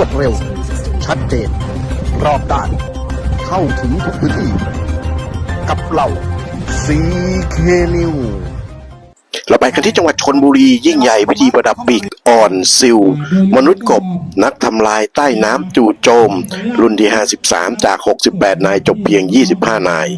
วดเร็ว ชัดเจน รอบด้าน เข้าถึงทุกพื้นที่ กับเราซีเคนิว เราไปกันที่จังหวัดชนบุรี ยิ่งใหญ่พิธีประดับปีกอ่อนซิล มนุษย์กบ นักทำลายใต้น้ำจู่โจม รุ่นที่ 53 จาก 68 นายจบเพียง 25 นาย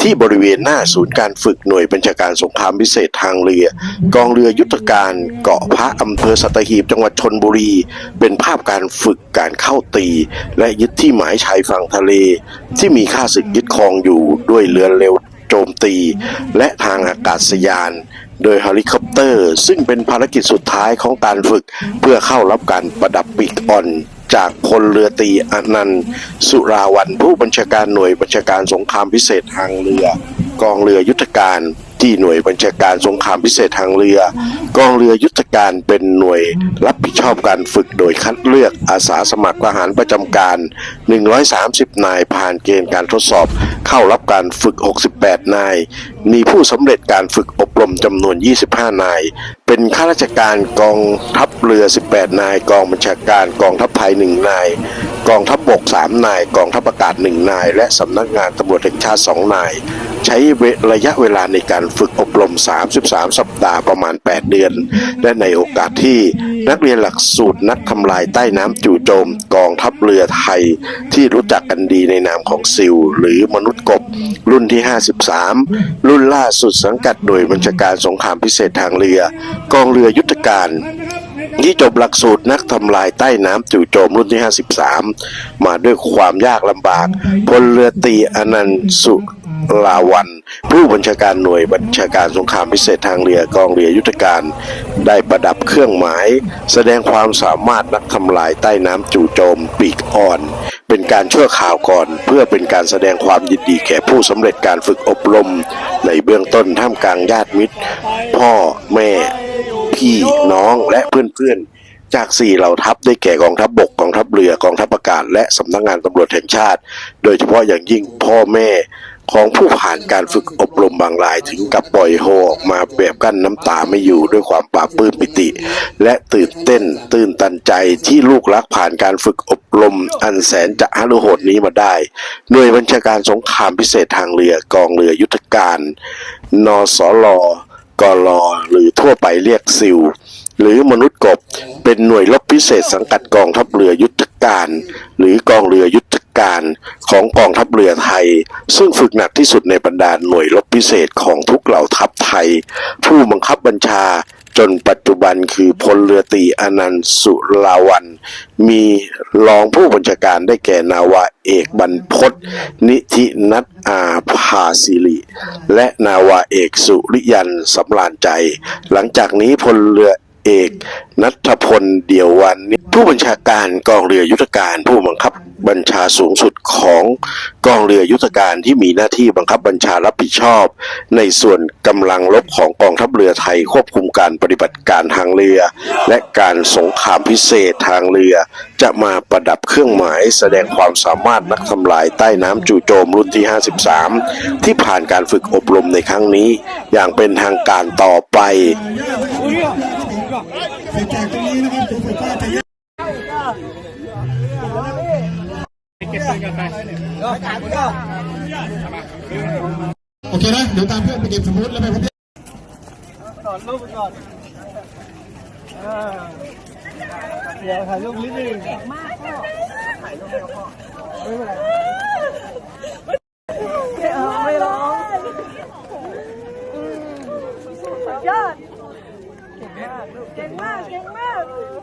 ที่บริเวณหน้าศูนย์การฝึกหน่วยบัญชาการสงครามพิเศษทางเรือ กองเรือยุทธการเกาะพระอำเภอสัตหีบจังหวัดชนบุรี เป็นภาพการฝึกการเข้าตี และยึดที่หมายชายฝั่งทะเล ที่มีค่าศึกยึดครองอยู่ด้วยเรือเร็วโจมตี และทางอากาศยาน โดยเฮลิคอปเตอร์ ซึ่งเป็นภารกิจสุดท้ายของการฝึก เพื่อเข้ารับการประดับปีกอ่อนจากพลเรือตรีอนันต์ สุราวันผู้บัญชาการหน่วยบัญชาการสงครามพิเศษทางเรือ กองเรือยุทธการ ที่หน่วยบัญชาการสงครามพิเศษทางเรือ กองเรือยุทธการเป็นหน่วยรับผิดชอบการฝึกโดยคัดเลือกอาสาสมัครทหารประจำการ 130 นายผ่านเกณฑ์การทดสอบ เข้ารับการฝึก 68 นาย มีผู้สำเร็จการฝึกอบรมจำนวน 25 นาย เป็นข้าราชการกองทัพเรือ 18 นาย กองบัญชาการกองทัพภาย1นาย กองทัพบก 3 นาย กองทัพอากาศ 1 นาย และสำนักงานตำรวจแห่งชาติ 2 นาย ใช้ระยะเวลาในการฝึกอบรม 33 สัปดาห์ประมาณ 8 เดือน และในโอกาสที่นักเรียนหลักสูตรนักทำลายใต้น้ำจู่โจม กองทัพเรือไทย ที่รู้จักกันดีในนามของซิล หรือมนุษย์กบ รุ่นที่ 53 รุ่นล่าสุดสังกัดหน่วยบัญชาการสงครามพิเศษทางเรือ กองเรือยุทธการ ที่จบหลักสูตรนักทำลายใต้น้ำจู่โจมรุ่นที่ 53 มาด้วยความยากลำบาก พลเรือตรีอนันต์สุลาวัน ผู้บัญชาการหน่วยบัญชาการสงครามพิเศษทางเรือกองเรือยุทธการ ได้ประดับเครื่องหมาย แสดงความสามารถนักทำลายใต้น้ำจู่โจมปีกอ่อน เป็นการชั่วข่าวก่อน เพื่อเป็นการแสดงความยินดีแก่ผู้สำเร็จการฝึกอบรม ในเบื้องต้นท่ามกลางญาติมิตร พ่อแม่ พี่น้องและเพื่อนๆ จากสี่เหล่าทัพได้แก่กองทัพบบกกองทัพเรือกองทัพอากาศ และสำนักงานตำรวจแห่งชาติ โดยเฉพาะอย่างยิ่งพ่อแม่ของผู้ผ่านการฝึกอบรมบางรายถึงกับปล่อยโฮออกมาแบบกั้นน้ำตาไม่อยู่ด้วยความปลาบปลื้มปิติ และตื่นเต้นตื่นตันใจที่ลูกรักผ่านการฝึกอบรม อันแสนจะฮารุโหดนี้มาได้ หน่วยบัญชาการสงครามพิเศษทางเรือกองเรือยุทธการ นสล กลหรือทั่วไปเรียกซิลหรือมนุษย์กบเป็นหน่วยรบพิเศษสังกัดกองทัพเรือยุทธการ หรือกองเรือยุทธการของกองทัพเรือไทย ซึ่งฝึกหนักที่สุดในบรรดาหน่วยรบพิเศษของทุกเหล่าทัพไทย ผู้บังคับบัญชาจนปัจจุบันคือพลเรือตรีอนันต์สุลาวัน มีรองผู้บัญชาการได้แก่นาวาเอกบรรพศนิธินัทอาภาสิริ และนาวาเอกสุริยันสำราญใจ หลังจากนี้พลเรือ เอกนัทพลเดียววันนี้ผู้บัญชาการกองเรือยุทธการ ผู้บังคับบัญชาสูงสุดของกองเรือยุทธการที่มีหน้าที่บังคับบัญชารับผิดชอบ ในส่วนกำลังรบของกองทัพเรือไทยควบคุมการปฏิบัติการทางเรือ และการสงครามพิเศษทางเรือ จะมาประดับเครื่องหมาย แสดงความสามารถนักทำลายใต้น้ำจู่โจมรุ่นที่ 53 ที่ผ่านการฝึกอบรมในครั้งนี้ อย่างเป็นทางการต่อไป โอเคนะ เดี๋ยวตามเพื่อนไปเก็บสมุดแล้วไปพัทยาก่อนรูปก่อนเออเดี๋ยวถ่ายรูปนิดนึงเก่งมากพ่อถ่ายรูปให้พ่อไม่เป็นไรไม่เอาไม่ร้องสุดยอด เก่งมากลูกเก่งมาก เก่งมากเจ้าลูก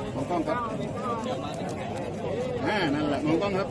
มองกล้องครับอ่านั่นแหละมองกล้องครับ